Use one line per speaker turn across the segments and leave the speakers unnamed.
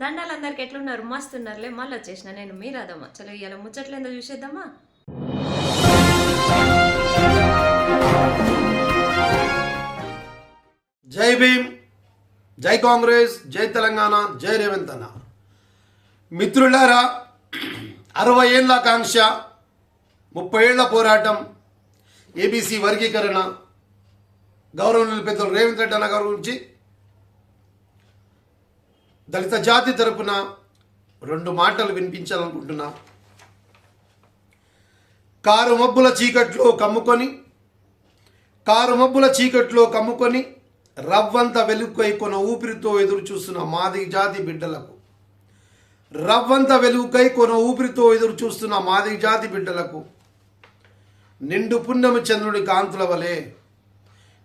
దండాలు అందరికి ఎట్లున్నారు? మస్తున్నారులే. మళ్ళీ వచ్చేసిన నేను. మీరాదమ్మా చలో ఇవాళ ముచ్చట్లేందో చూసేద్దామా?
జై భీమ్. జై కాంగ్రెస్. జై తెలంగాణ. జై రేవంత్ అన్న. మిత్రులారా అరవై ఏళ్ళ కాంక్ష ముప్పై ఏళ్ళ పోరాటం ఏబీసీ వర్గీకరణ గౌరవ పెద్దలు రేవంత్ రెడ్డి అన్న గారి గురించి దళిత జాతి తరపున రెండు మాటలు వినిపించాలనుకుంటున్నా. కారు మబ్బుల చీకట్లో కమ్ముకొని కారు మబ్బుల చీకట్లో కమ్ముకొని రవ్వంత వెలుగుకై కొన ఊపిరితో ఎదురు చూస్తున్న మాది జాతి బిడ్డలకు. రవ్వంత వెలుగుకై కొన ఊపిరితో ఎదురు చూస్తున్న మాది జాతి బిడ్డలకు. నిండు పుణ్యము చంద్రుడి కాంతుల వలె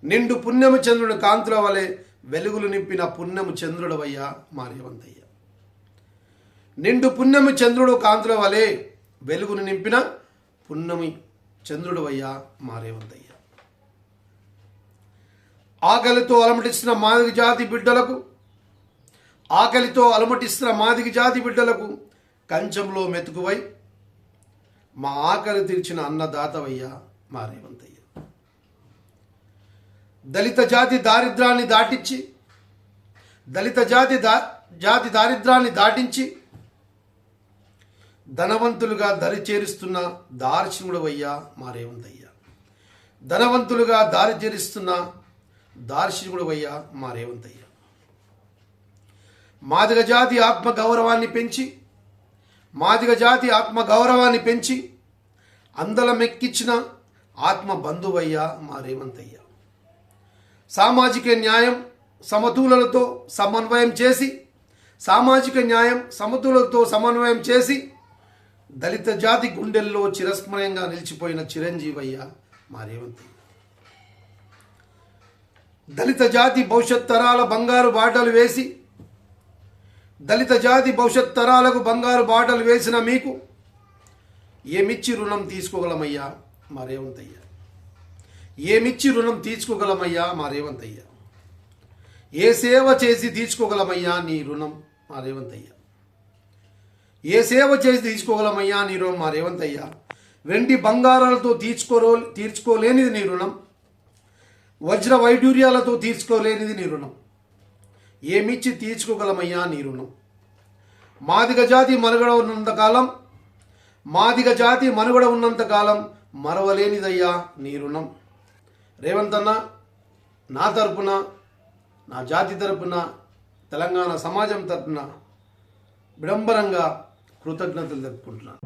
నిండు పుణ్యము చంద్రుడి కాంతుల వలె వెలుగులు నింపిన పుణ్యము చంద్రుడవయ్యా మారేవంతయ్య నిండు పుణ్యము చంద్రుడు కాంతుల వలె వెలుగును నింపిన పుణ్యమి చంద్రుడవయ్యా మారేవంతయ్య ఆకలితో అలమటిస్తున్న మాదిగ జాతి బిడ్డలకు ఆకలితో అలమటిస్తున్న మాదిగ జాతి బిడ్డలకు కంచంలో మెతుకువై మా ఆకలి తీర్చిన అన్నదాతవయ్యా మా రేవంతయ్య దళిత జాతి దారిద్రాన్ని దాటించి దళిత జాతి దా జాతి దారిద్రాన్ని దాటించి ధనవంతులుగా దరి చేరుస్తున్న దార్శనికుడవయ్యా మా రేవంతయ్య ధనవంతులుగా దారి చేరుస్తున్న దార్శనికుడవయ్యా మా రేవంతయ్య మాదిగ జాతి ఆత్మ గౌరవాన్ని పెంచి మాదిగ జాతి ఆత్మ గౌరవాన్ని పెంచి అందలమెక్కించిన ఆత్మ బంధువయ్యా మా రేవంతయ్య సామాజిక న్యాయం సమతులతో సమన్వయం చేసి సామాజిక న్యాయం సమతులతో సమన్వయం చేసి దళిత జాతి గుండెల్లో చిరస్మరణంగా నిలిచిపోయిన చిరంజీవయ్య మా దళిత జాతి భవిష్యత్ తరాల బంగారు బాటలు వేసి దళిత జాతి భవిష్యత్ తరాలకు బంగారు బాటలు వేసిన మీకు ఏమిచ్చి రుణం తీసుకోగలమయ్యా మా రేవంతయ్య ఏమిచ్చి రుణం తీర్చుకోగలమయ్యా మా రేవంతయ్య? ఏ సేవ చేసి తీర్చుకోగలమయ్యా నీ రుణం మా రేవంతయ్య? ఏ సేవ చేసి తీర్చుకోగలమయ్యా నీ రుణం మా రేవంతయ్య? వెండి బంగారాలతో తీర్చుకోరో తీర్చుకోలేనిది నీ రుణం. వజ్ర వైడూర్యాలతో తీర్చుకోలేనిది నీ రుణం. ఏమిచ్చి తీర్చుకోగలమయ్యా నీ రుణం? మాదిగ జాతి మనుగడ ఉన్నంతకాలం మాదిగ జాతి మనుగడ ఉన్నంతకాలం మరవలేనిదయ్యా నీ రుణం. రేవంత్ అన్న నా తరపున నా జాతి తరపున తెలంగాణ సమాజం తరపున విడంబరంగా కృతజ్ఞతలు తెలుపుకుంటున్నాను.